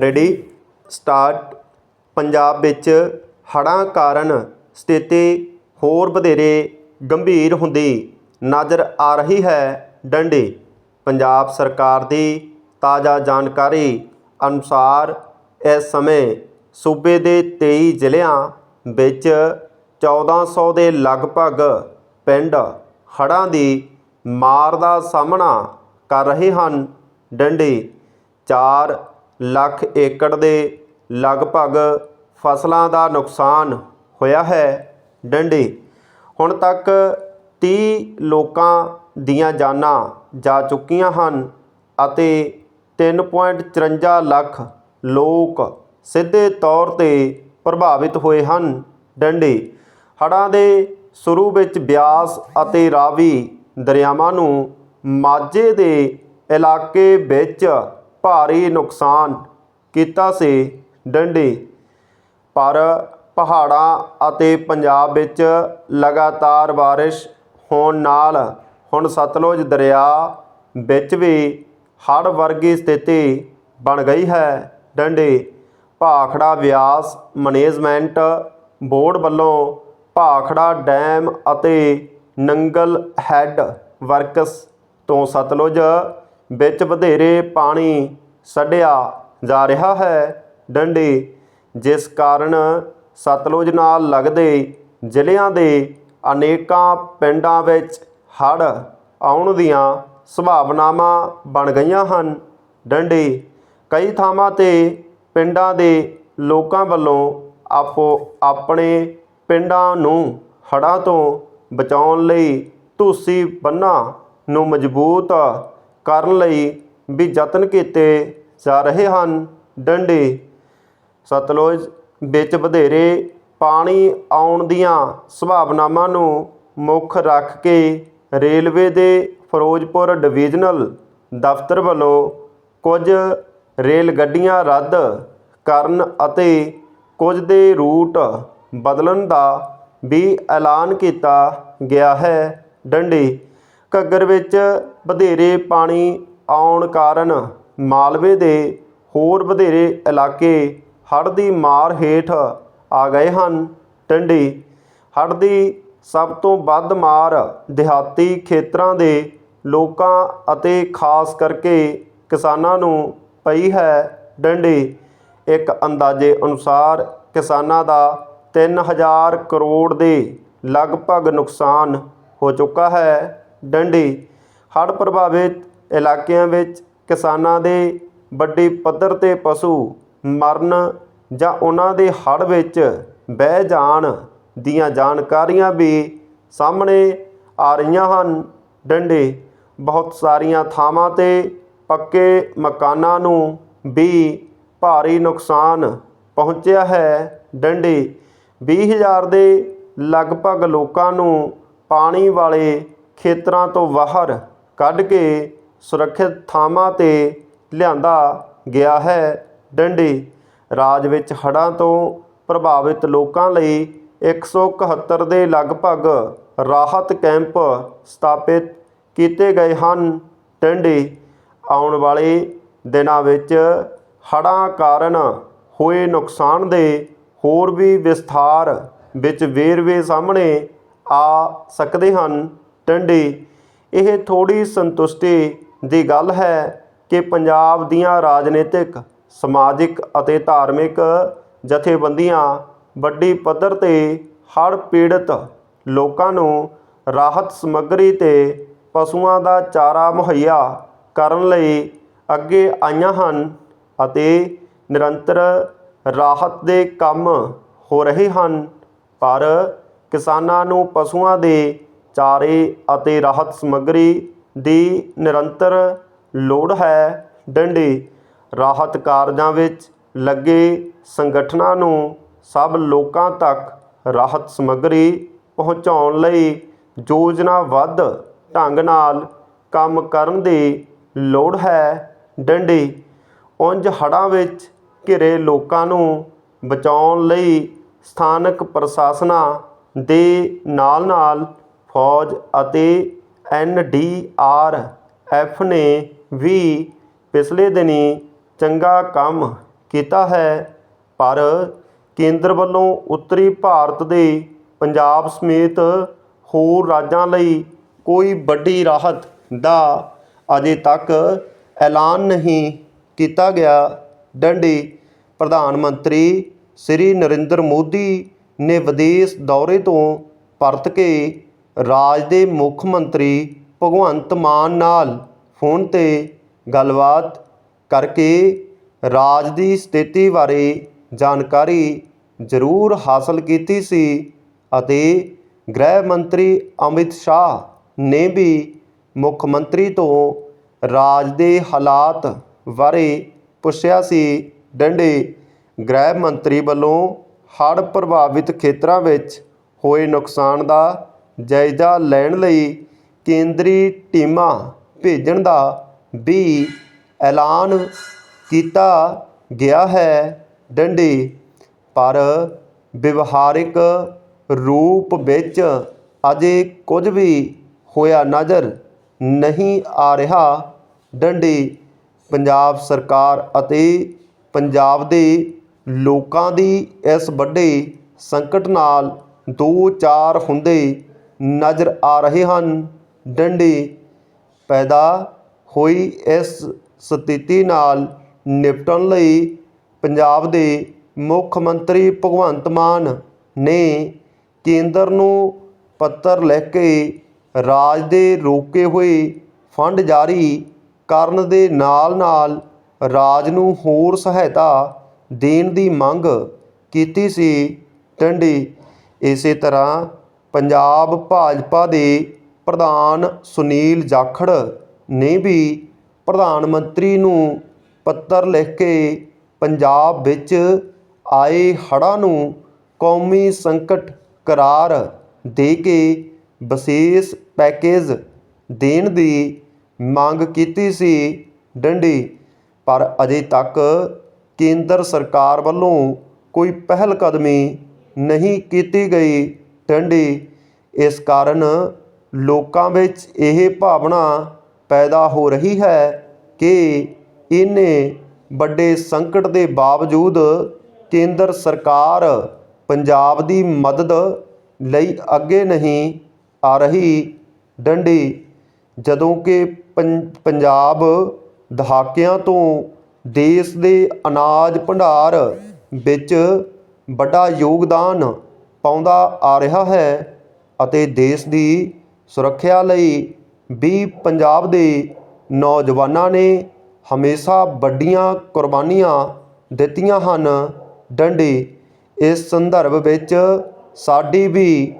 Ready? Start. Punjab ਵਿੱਚ ਹੜ੍ਹਾਂ ਕਾਰਨ ਸਥਿਤੀ ਹੋਰ ਵਧੇਰੇ ਗੰਭੀਰ ਹੁੰਦੀ ਨਜ਼ਰ ਆ ਰਹੀ ਹੈ। ਡੰਡੀ, ਪੰਜਾਬ ਸਰਕਾਰ ਦੀ ਤਾਜ਼ਾ ਜਾਣਕਾਰੀ ਅਨੁਸਾਰ ਇਸ ਸਮੇਂ ਸੂਬੇ ਦੇ 23 ਜ਼ਿਲ੍ਹਿਆਂ ਵਿੱਚ 1400 ਦੇ ਲਗਭਗ ਪਿੰਡ ਹੜ੍ਹਾਂ ਦੀ ਮਾਰ ਦਾ ਸਾਹਮਣਾ ਕਰ ਰਹੇ ਹਨ। ਡੰਡੀ 4 ਲੱਖ ਏਕੜ ਦੇ ਲਗਭਗ ਫਸਲਾਂ ਦਾ ਨੁਕਸਾਨ ਹੋਇਆ ਹੈ ਡੰਡੇ। ਹੁਣ ਤੱਕ 30 ਲੋਕਾਂ ਦੀਆਂ ਜਾਨਾਂ ਜਾ ਚੁੱਕੀਆਂ ਹਨ ਅਤੇ 3.54 ਲੱਖ ਲੋਕ ਸਿੱਧੇ ਤੌਰ ਤੇ ਪ੍ਰਭਾਵਿਤ ਹੋਏ ਹਨ ਡੰਡੇ। ਹੜ੍ਹਾਂ ਦੇ ਸ਼ੁਰੂ ਵਿੱਚ ਬਿਆਸ ਅਤੇ ਰਾਵੀ ਦਰਿਆਵਾਂ ਨੂੰ ਮਾਝੇ ਦੇ ਇਲਾਕੇ ਵਿੱਚ ਭਾਰੀ ਨੁਕਸਾਨ ਕੀਤਾ ਸੀ ਡੰਡੀ। ਪਰ ਪਹਾੜਾਂ ਅਤੇ ਪੰਜਾਬ ਵਿੱਚ ਲਗਾਤਾਰ ਬਾਰਿਸ਼ ਹੋਣ ਨਾਲ ਹੁਣ ਸਤਲੁਜ ਦਰਿਆ ਵਿੱਚ ਵੀ ਹੜ੍ਹ ਵਰਗੀ ਸਥਿਤੀ ਬਣ ਗਈ ਹੈ। ਡੰਡੀ, ਭਾਖੜਾ ਵਿਆਸ ਮੈਨੇਜਮੈਂਟ ਬੋਰਡ ਵੱਲੋਂ ਭਾਖੜਾ ਡੈਮ ਅਤੇ ਨੰਗਲ ਹੈੱਡ ਵਰਕਸ ਤੋਂ ਸਤਲੁਜ ਵਿੱਚ ਵਧੇਰੇ ਪਾਣੀ ਛੱਡਿਆ ਜਾ ਰਿਹਾ ਹੈ। ਡੰਡੀ, ਜਿਸ ਕਾਰਨ ਸਤਲੁਜ ਨਾਲ ਲੱਗਦੇ ਜ਼ਿਲ੍ਹਿਆਂ ਦੇ ਅਨੇਕਾਂ ਪਿੰਡਾਂ ਵਿੱਚ ਹੜ੍ਹ ਆਉਣ ਦੀਆਂ ਸੰਭਾਵਨਾਵਾਂ ਬਣ ਗਈਆਂ ਹਨ। ਡੰਡੀ, ਕਈ ਥਾਵਾਂ ਤੇ ਪਿੰਡਾਂ ਦੇ ਲੋਕਾਂ ਵੱਲੋਂ ਆਪੋ ਆਪਣੇ ਪਿੰਡਾਂ ਨੂੰ ਹੜ੍ਹਾਂ ਤੋਂ ਬਚਾਉਣ ਲਈ ਧੂਸੀ ਬੰਨ੍ਹਾਂ ਨੂੰ ਮਜ਼ਬੂਤ ਕਰਨ ਲਈ ਵੀ ਯਤਨ ਕੀਤੇ ਜਾ ਰਹੇ ਹਨ। ਡੰਡੀ, ਸਤਲੁਜ ਵਿੱਚ ਵਧੇਰੇ ਪਾਣੀ ਆਉਣ ਦੀਆਂ ਸੰਭਾਵਨਾਵਾਂ ਨੂੰ ਮੁੱਖ ਰੱਖ ਕੇ ਰੇਲਵੇ ਦੇ ਫਿਰੋਜ਼ਪੁਰ ਡਿਵੀਜ਼ਨਲ ਦਫ਼ਤਰ ਵੱਲੋਂ ਕੁਝ ਰੇਲ ਗੱਡੀਆਂ ਰੱਦ ਕਰਨ ਅਤੇ ਕੁਝ ਦੇ ਰੂਟ ਬਦਲਣ ਦਾ ਵੀ ਐਲਾਨ ਕੀਤਾ ਗਿਆ ਹੈ। ਡੰਡੀ ਘੱਗਰ ਵਿੱਚ ਵਧੇਰੇ ਪਾਣੀ ਆਉਣ ਕਾਰਨ ਮਾਲਵੇ ਦੇ ਹੋਰ ਵਧੇਰੇ ਇਲਾਕੇ ਹੜ੍ਹ ਦੀ ਮਾਰ ਹੇਠ ਆ ਗਏ ਹਨ। ਟੰਡੀ, ਹੜ੍ਹ ਦੀ ਸਭ ਤੋਂ ਵੱਧ ਮਾਰ ਦਿਹਾਤੀ ਖੇਤਰਾਂ ਦੇ ਲੋਕਾਂ ਅਤੇ ਖਾਸ ਕਰਕੇ ਕਿਸਾਨਾਂ ਨੂੰ ਪਈ ਹੈ। ਡੰਡੀ, ਇੱਕ ਅੰਦਾਜ਼ੇ ਅਨੁਸਾਰ ਕਿਸਾਨਾਂ ਦਾ 3000 ਕਰੋੜ ਦੇ ਲਗਭਗ ਨੁਕਸਾਨ ਹੋ ਚੁੱਕਾ ਹੈ। ਡੰਡੀ ਹੜ੍ਹ ਪ੍ਰਭਾਵਿਤ ਇਲਾਕਿਆਂ ਵਿੱਚ ਕਿਸਾਨਾਂ ਦੇ ਵੱਡੀ ਪੱਧਰ ਤੇ ਪਸ਼ੂ ਮਰਨ ਜਾਂ ਉਹਨਾਂ ਦੇ ਹੜ੍ਹ ਵਿੱਚ ਬਹਿ ਜਾਣ ਦੀਆਂ ਜਾਣਕਾਰੀਆਂ ਵੀ ਸਾਹਮਣੇ ਆ ਰਹੀਆਂ ਹਨ। ਡੰਡੇ ਬਹੁਤ ਸਾਰੀਆਂ ਥਾਵਾਂ ਤੇ ਪੱਕੇ ਮਕਾਨਾਂ ਨੂੰ ਵੀ ਭਾਰੀ ਨੁਕਸਾਨ ਪਹੁੰਚਿਆ ਹੈ। ਡੰਡੇ 20000 ਦੇ ਲਗਭਗ ਲੋਕਾਂ ਨੂੰ ਪਾਣੀ ਵਾਲੇ ਖੇਤਰਾਂ ਤੋਂ ਬਾਹਰ ਕੱਢ ਕੇ ਸੁਰੱਖਿਅਤ ਥਾਵਾਂ ਤੇ ਲਿਆਂਦਾ ਗਿਆ ਹੈ। ਡੰਡੀ ਰਾਜ ਵਿੱਚ ਹੜ੍ਹਾਂ ਤੋਂ ਪ੍ਰਭਾਵਿਤ ਲੋਕਾਂ ਲਈ 171 ਦੇ ਲਗਭਗ ਰਾਹਤ ਕੈਂਪ ਸਥਾਪਿਤ ਕੀਤੇ ਗਏ ਹਨ। ਡੰਡੀ ਆਉਣ ਵਾਲੇ ਦਿਨਾਂ ਵਿੱਚ ਹੜ੍ਹਾਂ ਕਾਰਨ ਹੋਏ ਨੁਕਸਾਨ ਦੇ ਹੋਰ ਵੀ ਵਿਸਥਾਰ ਵਿੱਚ ਵੇਰਵੇ ਸਾਹਮਣੇ ਆ ਸਕਦੇ ਹਨ। ਟੰਡੀ। ਇਹ ਥੋੜੀ ਸੰਤੁਸ਼ਟੀ ਦੀ ਗੱਲ ਹੈ ਕਿ ਪੰਜਾਬ ਦੀਆਂ ਰਾਜਨੀਤਿਕ, ਸਮਾਜਿਕ ਅਤੇ ਧਾਰਮਿਕ ਜਥੇਬੰਦੀਆਂ ਵੱਡੀ ਪੱਧਰ ਤੇ ਹੜ੍ਹ ਪੀੜਤ ਲੋਕਾਂ ਨੂੰ ਰਾਹਤ ਸਮੱਗਰੀ ਤੇ ਪਸ਼ੂਆਂ ਦਾ ਚਾਰਾ ਮੁਹੱਈਆ ਕਰਨ ਲਈ ਅੱਗੇ ਆਈਆਂ ਹਨ ਅਤੇ ਨਿਰੰਤਰ ਰਾਹਤ ਦੇ ਕੰਮ ਹੋ ਰਹੇ ਹਨ। ਪਰ ਕਿਸਾਨਾਂ ਨੂੰ ਪਸ਼ੂਆਂ ਦੇ ਚਾਰੇ ਅਤੇ ਰਾਹਤ ਸਮੱਗਰੀ ਦੀ ਨਿਰੰਤਰ ਲੋੜ ਹੈ। ਡੰਡੀ, ਰਾਹਤ ਕਾਰਜਾਂ ਵਿੱਚ ਲੱਗੇ ਸੰਗਠਨਾਂ ਨੂੰ ਸਭ ਲੋਕਾਂ ਤੱਕ ਰਾਹਤ ਸਮੱਗਰੀ ਪਹੁੰਚਾਉਣ ਲਈ ਯੋਜਨਾਬੱਧ ਢੰਗ ਨਾਲ ਕੰਮ ਕਰਨ ਦੀ ਲੋੜ ਹੈ। ਡੰਡੀ, ਉਂਝ ਹੜ੍ਹਾਂ ਵਿੱਚ ਘਿਰੇ ਲੋਕਾਂ ਨੂੰ ਬਚਾਉਣ ਲਈ ਸਥਾਨਕ ਪ੍ਰਸ਼ਾਸਨਾਂ ਦੇ ਨਾਲ ਨਾਲ ਫੌਜ ਅਤੇ ਐੱਨ ਡੀ ਆਰ ਐੱਫ ਨੇ ਵੀ ਪਿਛਲੇ ਦਿਨੀਂ ਚੰਗਾ ਕੰਮ ਕੀਤਾ ਹੈ, ਪਰ ਕੇਂਦਰ ਵੱਲੋਂ ਉੱਤਰੀ ਭਾਰਤ ਦੇ ਪੰਜਾਬ ਸਮੇਤ ਹੋਰ ਰਾਜਾਂ ਲਈ ਕੋਈ ਵੱਡੀ ਰਾਹਤ ਦਾ ਅਜੇ ਤੱਕ ਐਲਾਨ ਨਹੀਂ ਕੀਤਾ ਗਿਆ। ਡੰਡੀ ਪ੍ਰਧਾਨ ਮੰਤਰੀ ਸ੍ਰੀ ਨਰਿੰਦਰ ਮੋਦੀ ਨੇ ਵਿਦੇਸ਼ ਦੌਰੇ ਤੋਂ ਪਰਤ ਕੇ ਰਾਜ ਦੇ ਮੁੱਖ ਮੰਤਰੀ ਭਗਵੰਤ ਮਾਨ ਨਾਲ ਫੋਨ ਤੇ ਗੱਲਬਾਤ ਕਰਕੇ ਰਾਜ ਦੀ ਸਥਿਤੀ ਬਾਰੇ ਜਾਣਕਾਰੀ ਜ਼ਰੂਰ ਹਾਸਲ ਕੀਤੀ ਸੀ ਅਤੇ ਗ੍ਰਹਿ ਮੰਤਰੀ ਅਮਿਤ ਸ਼ਾਹ ਨੇ ਵੀ ਮੁੱਖ ਮੰਤਰੀ ਤੋਂ ਰਾਜ ਦੇ ਹਾਲਾਤ ਬਾਰੇ ਪੁੱਛਿਆ ਸੀ। ਡੰਡੇ ਗ੍ਰਹਿ ਮੰਤਰੀ ਵੱਲੋਂ ਹੜ੍ਹ ਪ੍ਰਭਾਵਿਤ ਖੇਤਰਾਂ ਵਿੱਚ ਹੋਏ ਨੁਕਸਾਨ ਦਾ ਜਾਇਜ਼ਾ ਲੈਣ ਲਈ ਕੇਂਦਰੀ ਟੀਮਾਂ ਭੇਜਣ ਦਾ ਵੀ ਐਲਾਨ ਕੀਤਾ ਗਿਆ ਹੈ ਡੰਡੀ। ਪਰ ਵਿਵਹਾਰਿਕ ਰੂਪ ਵਿੱਚ ਅਜੇ ਕੁਝ ਵੀ ਹੋਇਆ ਨਜ਼ਰ ਨਹੀਂ ਆ ਰਿਹਾ। ਡੰਡੀ ਪੰਜਾਬ ਸਰਕਾਰ ਅਤੇ ਪੰਜਾਬ ਦੇ ਲੋਕਾਂ ਦੀ ਇਸ ਵੱਡੇ ਸੰਕਟ ਨਾਲ ਦੋ ਚਾਰ ਹੁੰਦੇ ਨਜ਼ਰ ਆ ਰਹੇ ਹਨ। ਡੰਡੀ ਪੈਦਾ ਹੋਈ ਇਸ ਸਥਿਤੀ ਨਾਲ ਨਿਪਟਣ ਲਈ ਪੰਜਾਬ ਦੇ ਮੁੱਖ ਮੰਤਰੀ ਭਗਵੰਤ ਮਾਨ ਨੇ ਕੇਂਦਰ ਨੂੰ ਪੱਤਰ ਲਿਖ ਕੇ ਰਾਜ ਦੇ ਰੋਕੇ ਹੋਏ ਫੰਡ ਜਾਰੀ ਕਰਨ ਦੇ ਨਾਲ-ਨਾਲ ਰਾਜ ਨੂੰ ਹੋਰ ਸਹਾਇਤਾ ਦੇਣ ਦੀ ਮੰਗ ਕੀਤੀ ਸੀ। ਟੰਡੀ ਇਸੇ ਤਰ੍ਹਾਂ ਪੰਜਾਬ ਭਾਜਪਾ ਦੇ ਪ੍ਰਧਾਨ ਸੁਨੀਲ ਜਾਖੜ ਨੇ ਵੀ ਪ੍ਰਧਾਨ ਮੰਤਰੀ ਨੂੰ ਪੱਤਰ ਲਿਖ ਕੇ ਪੰਜਾਬ ਵਿੱਚ ਆਏ ਹੜ੍ਹਾਂ ਨੂੰ ਕੌਮੀ ਸੰਕਟ ਕਰਾਰ ਦੇ ਕੇ ਵਿਸ਼ੇਸ਼ ਪੈਕੇਜ ਦੇਣ ਦੀ ਮੰਗ ਕੀਤੀ ਸੀ ਡੰਡੀ। ਪਰ ਅਜੇ ਤੱਕ ਕੇਂਦਰ ਸਰਕਾਰ ਵੱਲੋਂ ਕੋਈ ਪਹਿਲ ਕਦਮੀ ਨਹੀਂ ਕੀਤੀ ਗਈ। ਡੰਡੀ ਇਸ ਕਾਰਨ ਲੋਕਾਂ ਵਿੱਚ ਇਹ ਭਾਵਨਾ ਪੈਦਾ ਹੋ ਰਹੀ ਹੈ ਕਿ ਇਹਨੇ ਵੱਡੇ ਸੰਕਟ ਦੇ ਬਾਵਜੂਦ ਕੇਂਦਰ ਸਰਕਾਰ ਪੰਜਾਬ ਦੀ ਮਦਦ ਲਈ ਅੱਗੇ ਨਹੀਂ ਆ ਰਹੀ ਡੰਡੀ। ਜਦੋਂ ਕਿ ਪੰ- ਪੰਜਾਬ ਦਹਾਕਿਆਂ ਤੋਂ ਦੇਸ਼ ਦੇ ਅਨਾਜ ਭੰਡਾਰ ਵਿੱਚ ਵੱਡਾ ਯੋਗਦਾਨ ਪਾਉਂਦਾ ਆ ਰਿਹਾ ਹੈ ਅਤੇ ਦੇਸ਼ ਦੀ ਸੁਰੱਖਿਆ ਲਈ ਵੀ ਪੰਜਾਬ ਦੇ ਨੌਜਵਾਨਾਂ ਨੇ ਹਮੇਸ਼ਾ ਵੱਡੀਆਂ ਕੁਰਬਾਨੀਆਂ ਦਿੱਤੀਆਂ ਹਨ। ਡੰਡੀ, ਇਸ ਸੰਦਰਭ ਵਿੱਚ ਸਾਡੀ ਵੀ